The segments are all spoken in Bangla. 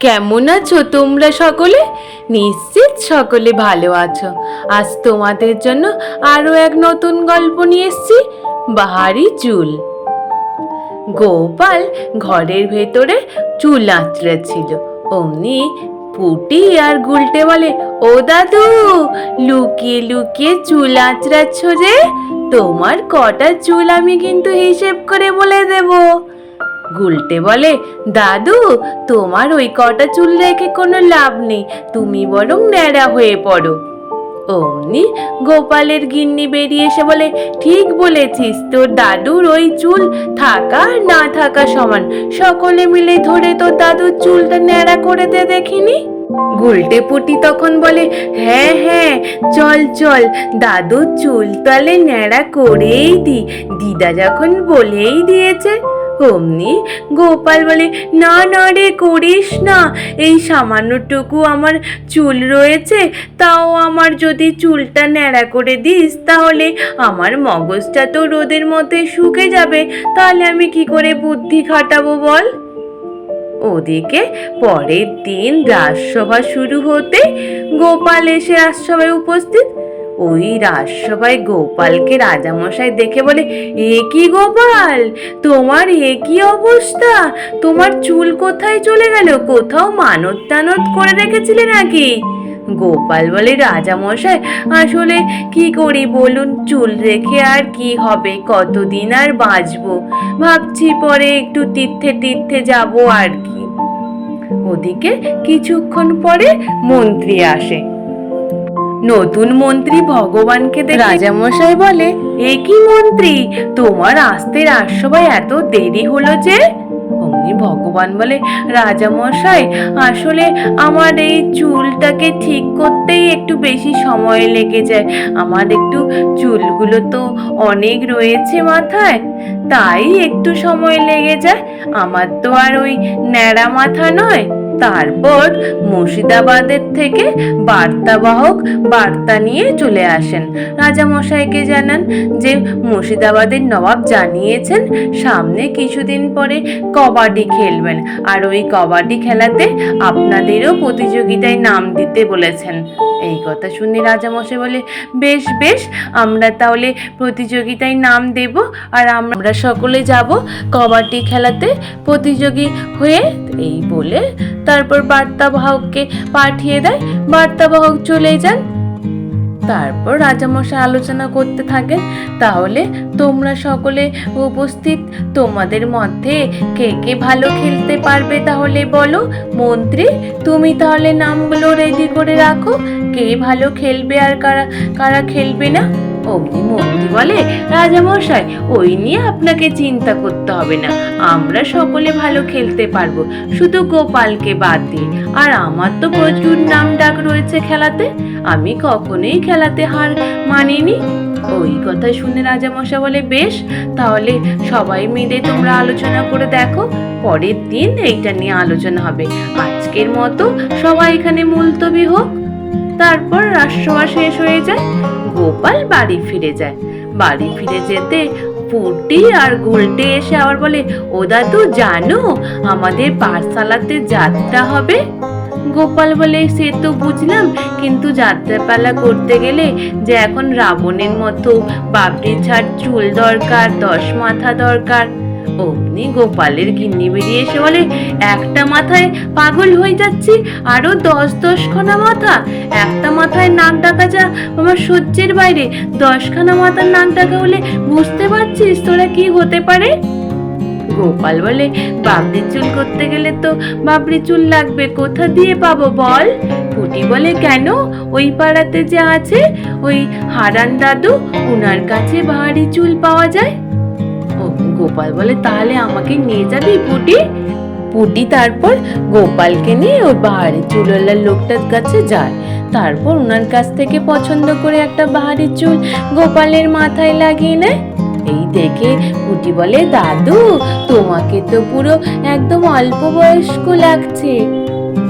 কেমন আছো তোমরা সকলে? নিশ্চিত সকলে ভালো আছো। আজ তোমাদের জন্য আরও এক নতুন গল্প নিয়ে এসেছি, বাহারি চুল। গোপাল ঘরের ভেতরে চুল আঁচড়াচ্ছিল অমনি পুটি আর গুলটে বলে, ও দাদু, লুকিয়ে লুকিয়ে চুল আঁচড়াচ্ছ যে তোমার কটা চুল আমি কিন্তু হিসেব করে বলে দেবো। গুলটে বলে, দাদু, তোমার ওই কটা চুল রেখে কোনো লাভ নেই, তুমি বরং ন্যাড়া হয়ে পড়ো। অমনি গোপালের গিন্নি বেরিয়ে এসে বলে, ঠিক বলেছিস, তোর দাদুর ওই চুল থাকা আর না থাকা সমান। সকলে মিলে ধরে তোর দাদুর চুলটা ন্যাড়া করে দে দেখিনি? গুলটে পুটি তখন বলে হ্যাঁ হ্যাঁ চল চল, দাদুর চুল তালে ন্যাড়া করেই দি। দিদা যখন বলেই দিয়েছে অমনি গোপাল বলে, না না রে, করিস না। এই সামান্যটুকু আমার চুল রয়েছে, তাও আমার যদি চুলটা ন্যাড়া করে দিস, তাহলে আমার মগজটা তো রোদের মধ্যে শুকে যাবে। তাহলে আমি কি করে বুদ্ধি খাটাবো বল? ওদিকে পরের দিন রাজসভা শুরু হতে গোপাল এসে রাজসভায় উপস্থিত। ওই রাজসভায় গোপালকে রাজামশাই দেখে বলে, এ কি গোপাল? তোমার এ কি অবস্থা? তোমার চুল কোথায় চলে গেল? কোথাও মানত টানত করে রেখেছিলে নাকি? গোপাল বলে, রাজামশাই, আসলে কি করি বলুন? চুল রেখে আর কি হবে? কতদিন আর বাঁচবো? ভাবছি পরে একটু তীর্থে তীর্থে যাব আর কি। ওদিকে কিছুক্ষণ পরে মন্ত্রী আসে। নতুন মন্ত্রী ভগবানকে দেখে রাজামশাই বলে এ কি মন্ত্রী? তোমার আসতে রাজসভায় এত দেরি হলো যে? অমনি ভগবান বলে রাজামশাই আসলে আমার এই চুলটাকে ঠিক করতেই একটু বেশি সময় লেগে যায়। আমার একটু চুলগুলো তো অনেক রয়েছে মাথায় তাই একটু সময় লেগে যায়। আমার তো আর ওই ন্যাড়া মাথা নয়। তারপর মুর্শিদাবাদের থেকে বার্তাবাহক বার্তা নিয়ে চলে আসেন। রাজামশাইকে জানান যে, মুর্শিদাবাদের নবাব জানিয়েছেন, সামনে কিছুদিন পরে কবাডি খেলবেন। আর ওই কবাডি খেলাতে আপনাদেরও প্রতিযোগিতায় নাম দিতে বলেছেন। এই কথা শুনে রাজামশাই বলে, বেশ বেশ, আমরা তাহলে প্রতিযোগিতায় নাম দেব আর আমরা সকলে যাব কবাডি খেলাতে প্রতিযোগী হয়ে এই বলে তারপর বার্তাবাহককে পাঠিয়ে দেয়। বার্তাবাহক চলে যান। তারপর রাজামশাই আলোচনা করতে থাকেন। তাহলে তোমরা সকলে উপস্থিত, তোমাদের মধ্যে কে কে ভালো খেলতে পারবে তাহলে বলো? মন্ত্রী, তুমি তাহলে নামগুলো রেডি করে রাখো। কে ভালো খেলবে আর কারা কারা খেলবে না? অগ্নি মন্ত্রী বলে, রাজামশাই, ওই নিয়ে আপনাকে চিন্তা করতে হবে না। আমরা সকলে ভালো খেলতে পারব। শুধু গোপালকে বাদ দিয়ে আর আমার তো প্রচুর নাম ডাক রয়েছে খেলাতে। আমি কখনোই খেলাতে হার মানিনি। ওই কথা শুনে রাজামশাই বলে, বেশ, তাহলে সবাই মিলে তোমরা আলোচনা করে দেখো। পরের দিন এইটা নিয়ে আলোচনা হবে। আজকের মতো সবাই এখানে মুলতবি হোক। তারপর রাজসভা শেষ হয়ে যায়। গোপাল বাড়ি ফিরে যায়। বাড়ি ফিরে যেতে পুটি আর গুলটে এসে আবার বলে, ও দাদু, জানো, আমাদের পাঠশালাতে যাত্রা হবে? গোপাল বলে, সে তো বুঝলাম, কিন্তু যাত্রাপালা করতে গেলে যে এখন রাবণের মতো বাবরি ছাড় চুল দরকার, দশ মাথা দরকার অমনি গোপালের গিন্নি বেরিয়ে এসে বলে, একটা মাথায় পাগল হয়ে যাচ্ছি, আরও দশ দশখানা মাথা। একটা মাথায় নাক ডাকা যা আমার সহ্যের বাইরে। দশখানা মাথার নাক ডাকা হলে বুঝতে পারছিস তোরা কি হতে পারে? গোপাল বলে, বাবরি চুল করতে গেলে তো বাবরি চুল লাগবে, কোথা দিয়ে পাবো বল? পুটি বলে, কেন? ওই পাড়াতে যে আছে, ওই হারান দাদু, উনার কাছে ভারী চুল পাওয়া যায়। গোপাল বলে, তাহলে আমাকে নিয়ে যাবি পুটি? পুটি তারপর গোপালকে নিয়ে ওই বাহারি চুলওয়ালার লোকটার কাছে যায়। তারপর ওনার কাছ থেকে পছন্দ করে একটা বাহারি চুল গোপালের মাথায় লাগিয়ে নেয়। এই দেখে পুটি বলে, দাদু, তোমাকে তো পুরো একদম অল্প বয়স্ক লাগছে।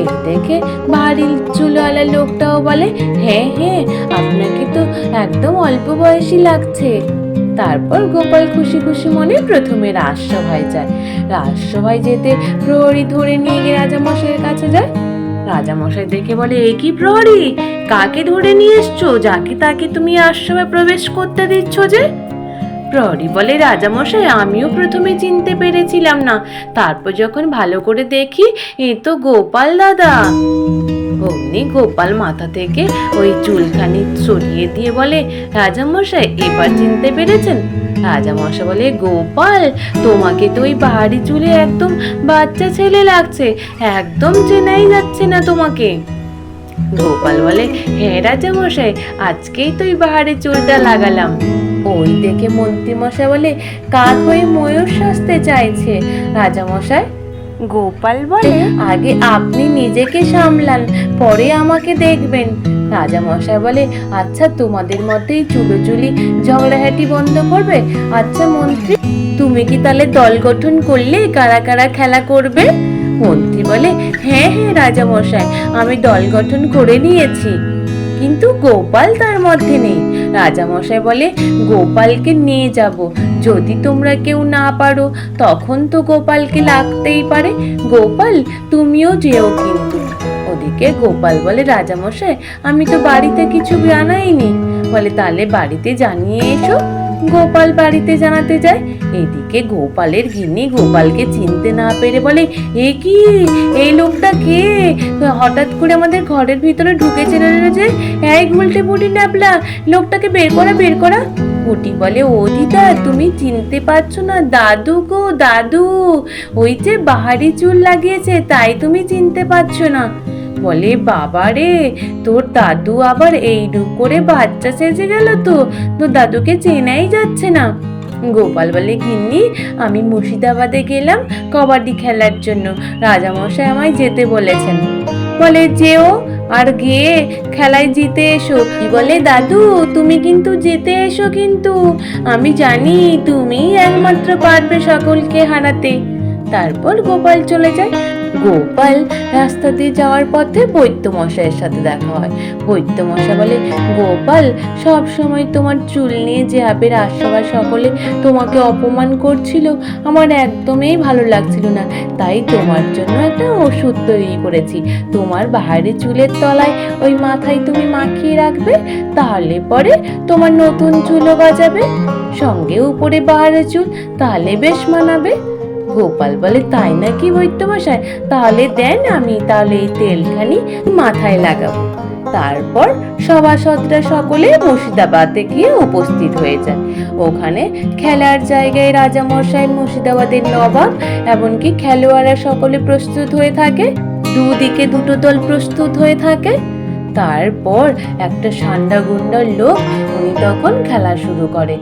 এই দেখে বাড়ির চুলওয়ালা লোকটাও বলে হ্যাঁ হ্যাঁ আপনাকে তো একদম অল্প বয়সী লাগছে। তারপর গোপাল খুশি খুশি মনে প্রথমে রাজসভায় যায়। রাজসভায় যেতে প্রহরী ধরে নিয়ে গিয়ে রাজামশাইয়ের কাছে যায়। রাজামশাই দেখে বলে, এ কি প্রহরী? কাকে ধরে নিয়ে এসছো? যাকে তাকে তুমি আশ্রমে প্রবেশ করতে দিচ্ছ যে? প্রহরী বলে, রাজামশাই, আমিও প্রথমে চিনতে পেরেছিলাম না। তারপর যখন ভালো করে দেখি, এ তো গোপাল দাদা। অমনি গোপাল মাথা থেকে ওই চুলখানি সরিয়ে দিয়ে বলে, রাজামশাই, এবার চিনতে পেরেছেন? রাজামশাই বলে, গোপাল, তোমাকে তো ওই বাহারি চুলে একদম বাচ্চা ছেলে লাগছে, একদম চেনাই যাচ্ছে না তোমাকে। গোপাল বলে হ্যাঁ রাজামশাই, আজকেই তো ওই বাহারে চুলটা লাগালাম। ওই দেখে মন্ত্রীমশাই বলে কাক হয়ে ময়ূর সাজতে চাইছে? রাজামশাই গোপাল বলে আগে আপনি নিজেকে সামলান পরে আমাকে দেখবেন। রাজামশাই বলে আচ্ছা তোমাদের মধ্যেই চুলোচুলি ঝগড়াহাটি বন্ধ করবে? আচ্ছা মন্ত্রী তুমি কি তাহলে দল গঠন করলে কারা কারা খেলা করবে? মন্ত্রী বলে হ্যাঁ হ্যাঁ রাজামশাই আমি দল গঠন করে নিয়েছি। কিন্তু গোপাল তার মধ্যে নেই। রাজামশাই বলে, গোপালকে নিয়ে যাব। যদি তোমরা কেউ না পারো, তখন তো গোপালকে লাগতেই পারে। গোপাল, তুমিও যেও কিন্তু। ওদিকে গোপাল বলে, রাজামশাই, আমি তো বাড়িতে কিছু জানাইনি বলে, তাহলে বাড়িতে জানিয়ে এসো গোপাল বাড়িতে জানাতে যায়। এদিকে গোপালের গিন্নি গোপালকে চিনতে না পেরে বলে, এ কি? এই লোকটা কে? হঠাৎ করে আমাদের ঘরের ভিতরে ঢুকে চলে যে? এই গুলটে বুটি ন্যাপলা, লোকটাকে বের করা বের করা? পুটি বলে ও দিদা তুমি চিনতে পারছ না, দাদু গো, দাদু, ওই যে বাহারি চুল লাগিয়েছে, তাই তুমি চিনতে পারছ না। বলে, বাবা রে, তোর দাদু আবার এই রূপ করে বাচ্চা সেজে গেল তো। তোর দাদুকে চেনাই যাচ্ছে না। গোপাল বলে, গিন্নি, আমি মুর্শিদাবাদে গেলাম কবাডি খেলার জন্য। রাজামশাই আমায় যেতে বলেছেন। বলে, যেও আর গিয়ে খেলায় জিতে এসো। বলে, দাদু, তুমি কিন্তু যেতে এসো কিন্তু। আমি জানি তুমি একমাত্র পারবে সকলকে হারাতে। তারপর গোপাল চলে যায় গোপাল রাস্তা দিয়ে যাওয়ার পথে বৈদ্যমশাইয়ের সাথে দেখা হয়। বৈদ্যমশাই বলে, গোপাল, সব সময় তোমার চুল নিয়ে যে আবের আশাবার সকলে তোমাকে অপমান করছিল, আমার একদমই ভালো লাগছিল না। তাই তোমার জন্য একটা ওষুধ তৈরি করেছি। তোমার বাহারে চুলের তলায় ওই মাথায় তুমি মাখিয়ে রাখবে, তাহলে পরে তোমার নতুন চুলও বাজাবে সঙ্গে উপরে বাহারে চুল, তাহলে বেশ মানাবে। গোপাল বলে, তাই নাকি বৈদ্যমশাই তাহলে দেন আমি তাহলে এই তেলখানি মাথায় লাগাবো। তারপর সভাসদরা সকলে মুর্শিদাবাদে গিয়ে উপস্থিত হয়ে যায়। ওখানে খেলার জায়গায় রাজামশাই মুর্শিদাবাদের নবাব এমনকি খেলোয়াড়রা সকলে প্রস্তুত হয়ে থাকে, দুদিকে দুটো দল প্রস্তুত হয়ে থাকে। তারপর একটা সান্ডা গুন্ডার লোক, উনি তখন খেলা শুরু করে।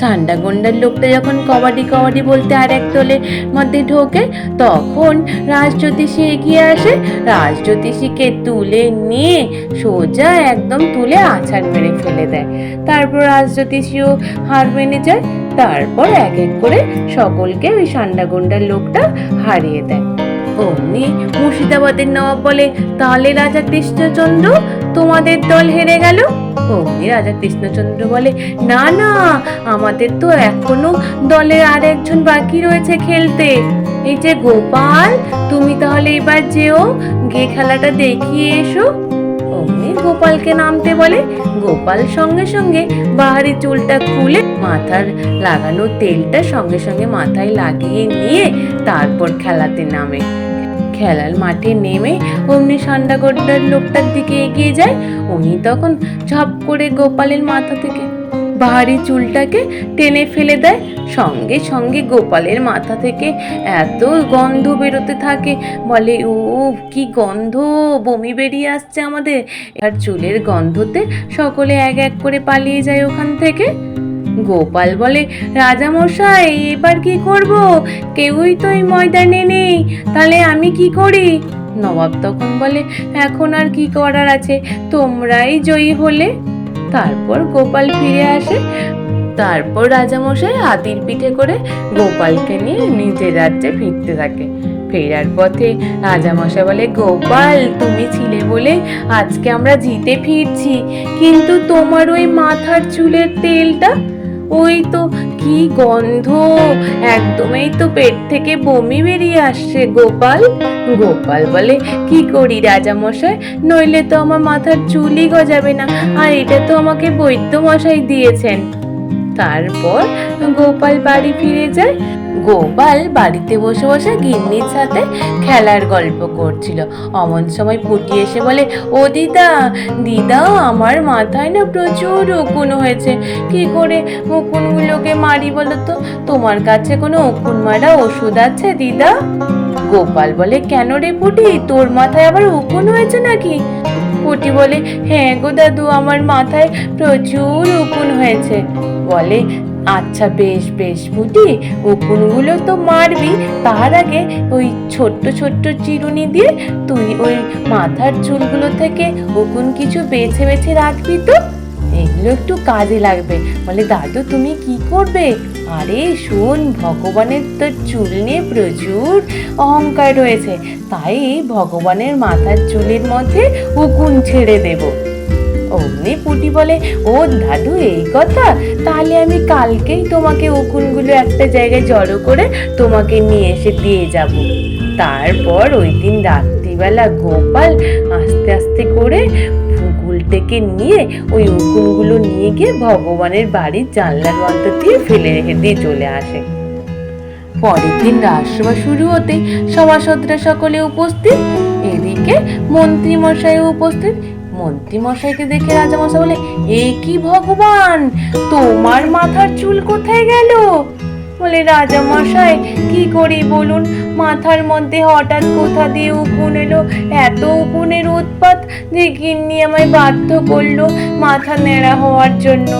সান্ডা গুন্ডার লোকটা যখন কবাডি কবাডি বলতে আর এক দলের মধ্যে ঢোকে, তখন রাজজ্যোতিষী এগিয়ে আসে। রাজজ্যোতিষীকে তুলে নিয়ে সোজা একদম তুলে আছাড় মেরে ফেলে দেয়। তারপর রাজজ্যোতিষীও হার মেনে যায়। তারপর এক এক করে সকলকে ওই সান্ডা গুন্ডার লোকটা হারিয়ে দেয়। অমনি মুর্শিদাবাদের নবাব বলে, তাহলে রাজা কৃষ্ণচন্দ্র তোমাদের দল হেরে গেল? অমনি রাজা কৃষ্ণচন্দ্র বলে, না না, আমাদের তো এখনও দলে আর একজন বাকি রয়েছে খেলতে। এই যে গোপাল, তুমি তাহলে এবার যেও, গিয়ে খেলাটা দেখিয়ে এসো। অমনি গোপালকে নামতে বলে, গোপাল সঙ্গে সঙ্গে বাহারি চুলটা খুলে মাথার লাগানো তেলটা সঙ্গে সঙ্গে মাথায় লাগিয়ে নিয়ে তারপর খেলাতে নামে। খেলার মাঠে নেমে অমনি সান্ডাগড্ডার লোকটার দিকে এগিয়ে যায়। উনি তখন ঝপ করে গোপালের মাথা থেকে বাহারি চুলটাকে টেনে ফেলে দেয়। সঙ্গে সঙ্গে গোপালের মাথা থেকে এত গন্ধ বেরোতে থাকে। বলে ও কি গন্ধ, বমি বেরিয়ে আসছে আমাদের। আর চুলের গন্ধতে সকলে এক এক করে পালিয়ে যায় ওখান থেকে। গোপাল বলে, রাজামশাই, এবার কি করব? কেউই তো এই ময়দানে নেই, তাহলে আমি কি করি? নবাব তখন বলে, এখন আর কি করার আছে? তোমরাই জয়ী হলে? তারপর গোপাল ফিরে আসে। তারপর রাজামশাই হাতির পিঠে করে গোপালকে নিয়ে নিজের রাজ্যে ফিরতে থাকে। ফেরার পথে রাজামশাই বলে, গোপাল, তুমি ছিলে বলে আজকে আমরা জিতে ফিরছি, কিন্তু তোমার ওই মাথার চুলের তেলটা ওই তো কি গন্ধ। একদমই তো পেট থেকে বমি বেরিয়ে আসছে, গোপাল। গোপাল বলে, কি করি রাজা মশাই নইলে তো আমার মাথার চুলই গজাবে না, আর এটা তো আমাকে বৈদ্য মশাই দিয়েছেন। তারপর গোপাল বাড়ি ফিরে যায় গোপাল বাড়িতে বসে বসে গিন্নির সাথে খেলার গল্প করছিল। অমন সময় পুটি এসে বলে, ও দিদা দিদা, আমার মাথায় না প্রচুর উকুন হয়েছে। কি করে উকুনগুলোকে মারি বলো তো? তোমার কাছে কোনো উকুন মারা ওষুধ আছে দিদা? গোপাল বলে, কেন রে পুটি? তোর মাথায় আবার উকুন হয়েছে নাকি? পুটি বলে হ্যাঁ গো দাদু, আমার মাথায় প্রচুর উকুন হয়েছে। বলে আচ্ছা বেশ বেশ পুটি উকুনগুলো তো মারবি। তার আগে ওই ছোট্ট ছোট্ট চিরুনি দিয়ে তুই ওই মাথার চুলগুলো থেকে উকুন কিছু বেছে বেছে রাখবি তো? এগুলো একটু কাজে লাগবে। বলে, দাদু, তুমি কি করবে? আরে, শোন, ভগবানের তো চুল নিয়ে প্রচুর অহংকার রয়েছে। তাই ভগবানের মাথার চুলের মধ্যে উকুন ছেড়ে দেবো। অমনি পুটি বলে, ও দাদু, এই কথা? তাহলে আমি কালকেই তোমাকে উকুনগুলো একটা জায়গায় জড়ো করে তোমাকে নিয়ে এসে দিয়ে যাব। তারপর ওই দিন রাত্রিবেলা গোপাল আস্তে আস্তে করে গুলটেকে নিয়ে ওই উকুনগুলো নিয়ে গিয়ে ভগবানের বাড়ির জানলার মধ্যে দিয়ে ফেলে রেখে দিয়ে চলে আসে। পরের দিন রাজসভা শুরু হতে সভাসদরা সকলে উপস্থিত। এদিকে মন্ত্রী মশাইও উপস্থিত। মন্ত্রী মশাইকে দেখে রাজামশাই বলে, এ কি ভগবান? তোমার মাথার চুল কোথায় গেল? বলে রাজা মশাই কি করি বলুন? মাথার মধ্যে হঠাৎ কোথা দিয়ে উকুন এলো? এত উকুনের উৎপাত যে গিন্নি আমায় বাধ্য করল মাথা নেড়া হওয়ার জন্য।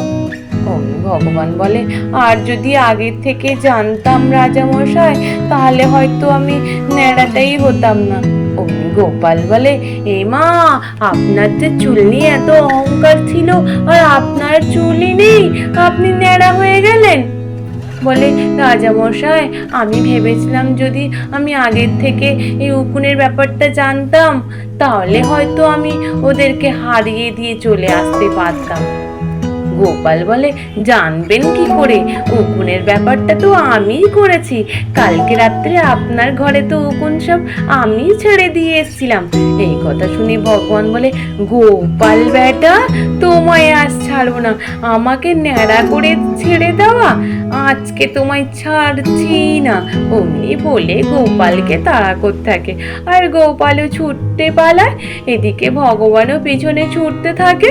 ভগবান বলে, আর যদি আগের থেকে জানতাম রাজা মশাই তাহলে হয়তো আমি ন্যাড়াটাই হতাম না। গোপাল বলে, এ মা, আপনার যে চুল নিয়ে এত অহংকার ছিল, আর আপনার চুলই নেই, আপনি ন্যাড়া হয়ে গেলেন। বলে রাজামশাই আমি ভেবেছিলাম যদি আমি আগের থেকে এই উকুনের ব্যাপারটা জানতাম, তাহলে হয়তো আমি ওদেরকে হারিয়ে দিয়ে চলে আসতে পারতাম। গোপাল বলে, জানবেন কি করে? উকুনের ব্যাপারটা তো আমিই করেছি। কালকে রাত্রে আপনার ঘরে তো উকুন সব আমি ছেড়ে দিয়ে এসেছিলাম। এই কথা শুনে ভগবান বলে, গোপাল বেটা, তোমায় আজ ছাড়বো না। আমাকে ন্যাড়া করে ছেড়ে দেওয়া। আজকে তোমায় ছাড়ছি না। অমনি বলে গোপালকে তাড়া করতে থাকে। আর গোপালও ছুটতে পালায়। এদিকে ভগবানও পিছনে ছুটতে থাকে।